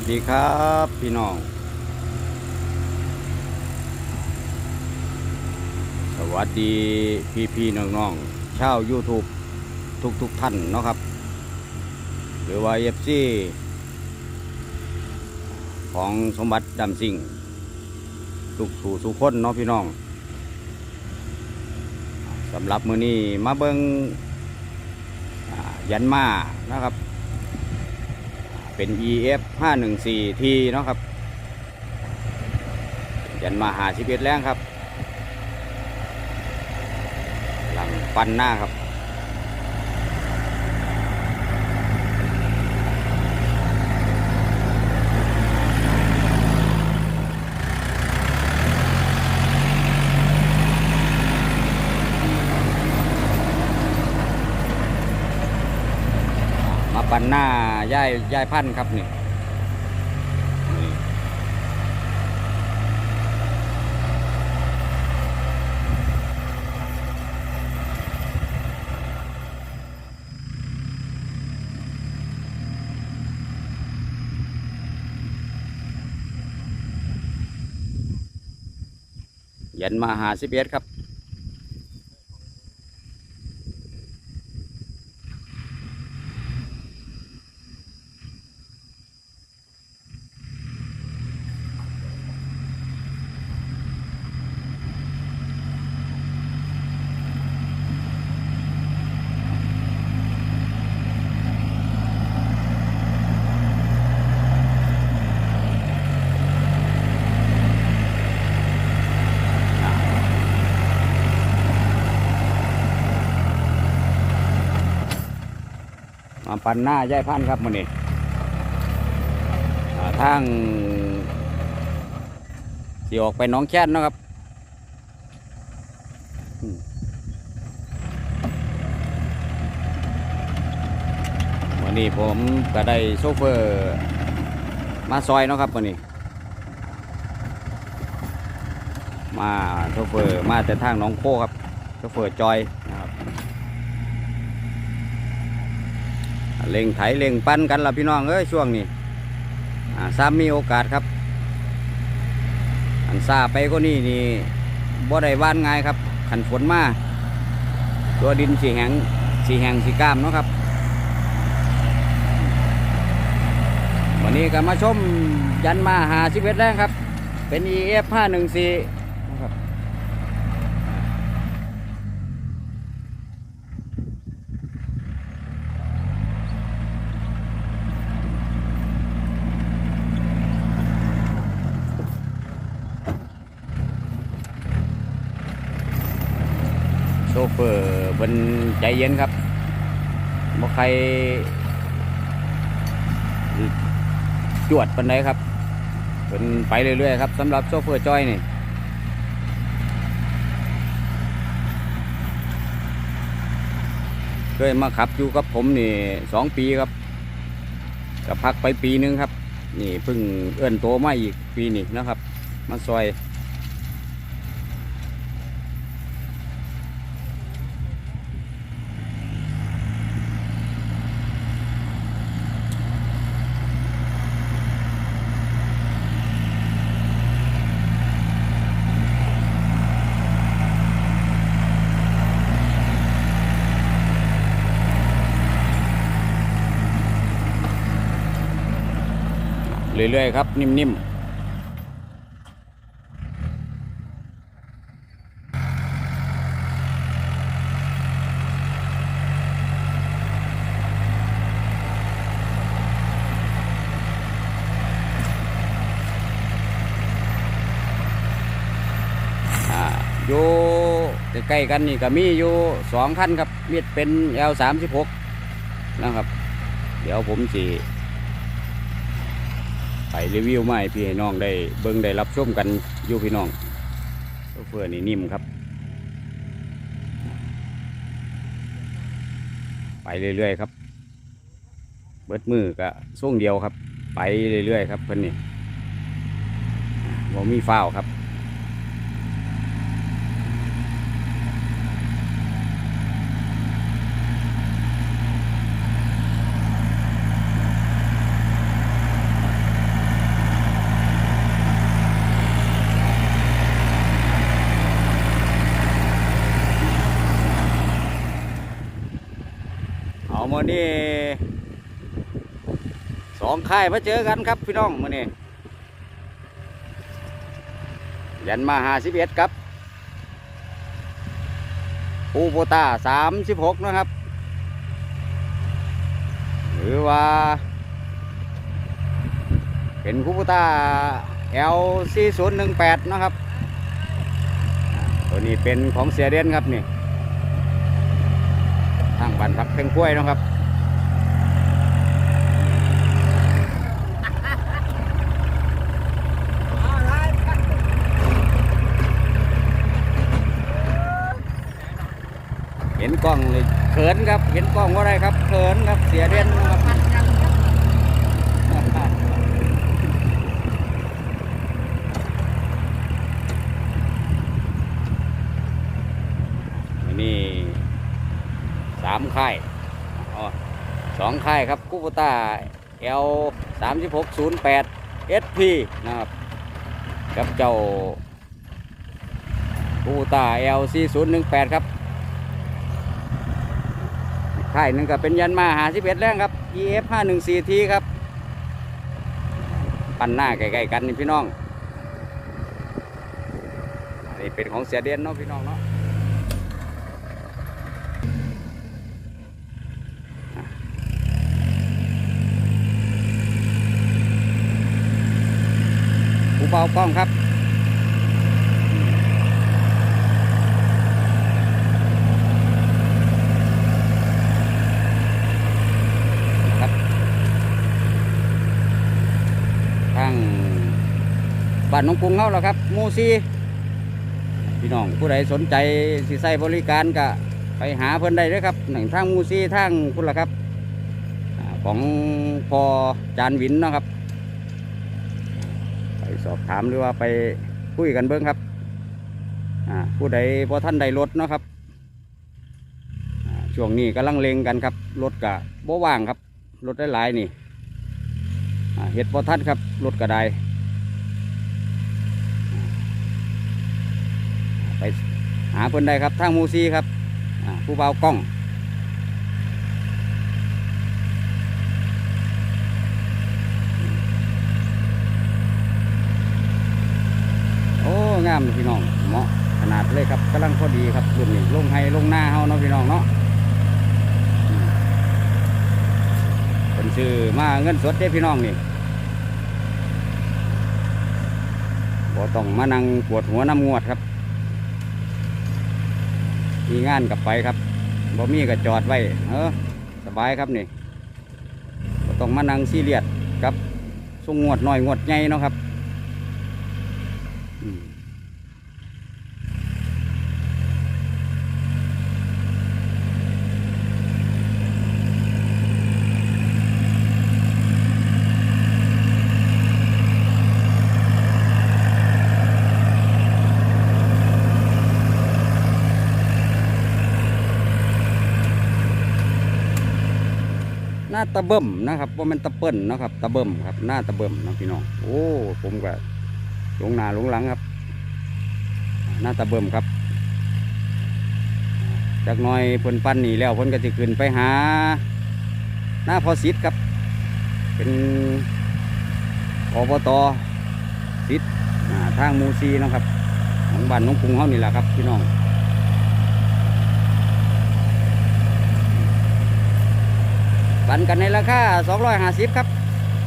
วัสดีครับพี่น้อง สวัสดีพี่พี่ๆน้องๆชาว YouTube ทุกทุกท่านเนาะครับ หรือว่าเอฟซีของสมบัติดำสิ่งทุกสู่สุคนเนาะพี่น้องสำหรับมือนี้มาเบิงยันมานะครับ เป็น EF 514 T เนาะครับยันมาหาชีวิตแรงครับ หลังปันหน้าครับ ปันหน้าย่ายย่ายพันธุ์ครับนี่ยันมาหาสิบเอ็ดครับ ปันหน้าย่ายพันธ์ครับมันนี้อ่ทางสีออกไปน้องแค้นนะครับวันนี้ผมก็ได้โซเฟอร์มาซอยนะครับวันนี้ มาโซเฟอร์มาแต่ทางน้องโคครับโซเฟอร์จอยนะครับ เล่งไถเล่งปั้นกันละพี่น้องเอ้ยช่วงนี้อ่าซ้ำมีโอกาสครับ อันซาไปก็นี่นี่บ่ได้ว่านง่ายครับ ขันฝนมาตัวดินสีแหงสีแหงสีกล้ามเนาะครับ วันนี้ก็มาชมยันมาหาสิเอ็ดแรงครับ เป็น EF 514นะครับ โชเฟอ นใจเย็นครับบ่ใครจวดปันไดครับเป็นไปเรื่อยๆครับสำหรับโชเฟอร์จอยนี่เคยมาขับอยู่กับผมนี่สองปีครับก็พักไปปีหนึงครับ นี่เพิ่งเอื้อนโตมาอีกปีนี้นะครับ มาซอย เรื่อยๆครับ นิ่มๆอ่าอยู่ใกล้กันนี่ก็มีอยู่สองคันครับมีดเป็น L สามสิบหกนะครับ เดี๋ยวผมสิไป รีวิวมาให้พี่ให้น้องได้เบิ้งได้รับชมกันอยู่พี่น้องโซเฟอร์นี่นิ่มครับ ไปเรื่อยๆครับ เบิดมือก็ส่วงเดียวครับ ไปเรื่อยๆครับเพิ่นนี่บ่มีฟ้าวครับ มื่อนี้สองค่ายมาเจอกันครับพี่น้องมื่อนี้ยันมาหาสิบเอ็ดครับปูโบตาสามสิบหกนะครับ หรือว่า เป็นคูโบตา L 4 0 1 8นะครับ ตัวนี้เป็นของเสียเด่นครับนี่ บันพักเพ่งกล้วยนะครับเห็นกล้องเลยเขินครับ เห็นกล้องว่าไรครับเขินครับเสียเด่นนครับ นี่สามค่ายสองค่ายครับกูปต้า L สามสิบหกศูนย์แปด SP นะครับกับเจ้ากูปต้า L สี่ศูนย์หนึ่งแปดครับค่ายหนึ่งก็เป็นยันมาหาสิบเอ็ดแรงครับ EF ห้าหนึ่งสี่ทีครับ ปั้นหน้าใกล้ๆกันนี่พี่น้องนนี้เป็นของเสียเดียนเนาะพี่น้องเนาะ ผู้เบากองครับครับทางบ้านน้องกรุงเฮาแล้วครับมูซีพี่น้องผู้ใดสนใจสิใส่บริการก็ไปหาเพิ่อนได้เลยครับหนึ่งทางมูซีทางคุณล่ะครับ ของพอจานวินนะครับ อบถามหรือว่าไปคุยกันเบิ้งครับอ่าผู้ใดพอท่านใดรถเนาะครับช่วงนี้กำลังเลงกันครับรถกะบ่ว่างครับรถได้หลายนี่เห็ดพอท่านครับรถกระไดไปหาเพิ่นได้ครับทางมูซีครับผู้เบากล้อง โอ้งามพี่น้องเหมาะขนาดเลยครับกำลังพอดีครับรุ่นนี้ลงให้ลงหน้าเฮาเนาะพี่น้องเนาะเป็นซื้อมาเงินสดเด้พี่น้องนี่บ่ต้องมานั่งปวดหัวน้ำงวดครับ มีงานกับไปครับบ่มีก็จอดไว้เออสบายครับนี่บ่ต้องมานั่งซีเรียสครับส่งงวดน้อยงวดใหญ่เนาะครับ น้าตะเบิ่มนะครับว่ามันตะเปิ้นนะครับ ตะเบิ่มครับ หน้าตะเบิ่มนะพี่น้อง โอ้ ผมก็หลงหนาหลงหลังครับ หน้าตาเบิ่มครับ จากน้อยเพิ่นปั้นนี่แล้วเพิ่นก็จะขึ้นไปหา หน้าพอสิทธิ์ครับ เป็นอบตสิทธิ์ทางมูซีนะครับของบ้านน้องกรุงเฮานี่แหละครับพี่น้อง ปั่นกันในราคา250ครับ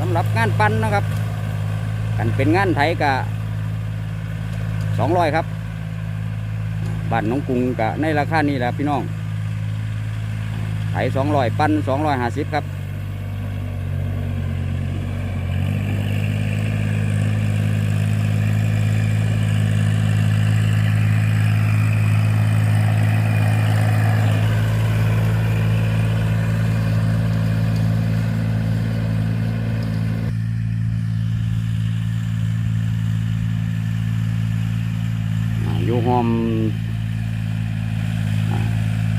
สำหรับงานปั่นนะครับ กันเป็นงานไทยกะสองร้อยครับบ้านน้องกรุงกะในราคานี้แหละพี่น้องไถสองร้อยปั้นสองร้อยห้าสิบครับ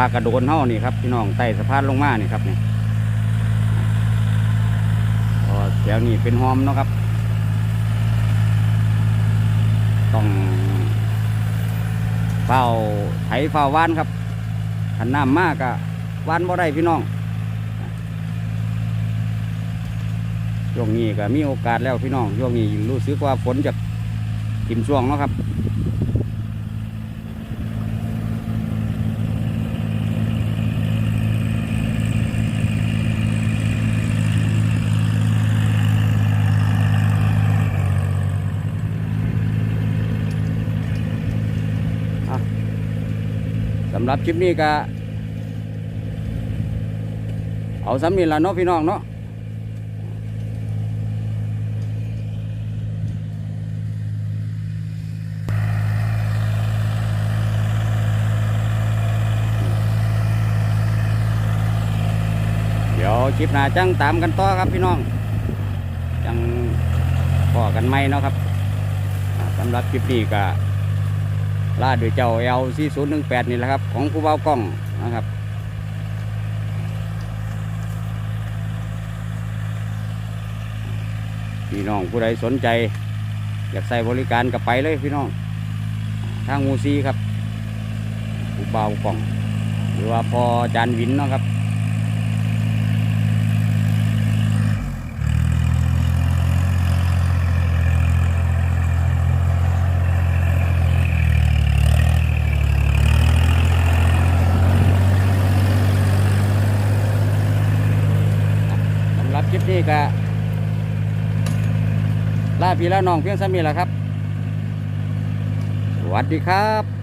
ากระโดดเท่านี่ครับพี่น้องไต่สะพานลงมานี่ครับเนี่ยแถวนี้เป็นหอมเนาะครับ ต้องเฝ้าไถเฝ้าว่านครับขันน้ำมากอะว่านบ่ได้พี่น้องช่วงนี้ก็มีโอกาสแล้วพี่น้องช่วงนี้รู้สึกว่าฝนจะกิมช่วงเนาะครับ หรับคลิปนี้ก็เอาสำนีละเนาะพี่น้องเนาะเดี๋ยวคลิปหน้าจังตามกันต่อครับพี่น้อง จังพอกันไหมเนาะครับสำหรับคลิปนี้ก็ ลาดด้วยเจ้าเอล4 0 1 8นี่แหละครับ ของผู้เบากล้องนะครับพี่น้องผู้ใดสนใจ อยากใส่บริการกับไปเลยพี่น้อง ทางมูซีครับผู้เบากล้อง หรือว่าพอจานวินเนาะครับ สำหรับคลิป นี้ก็ลาพี่ละน้องเพียงสามีแล้วครับ สวัสดีครับ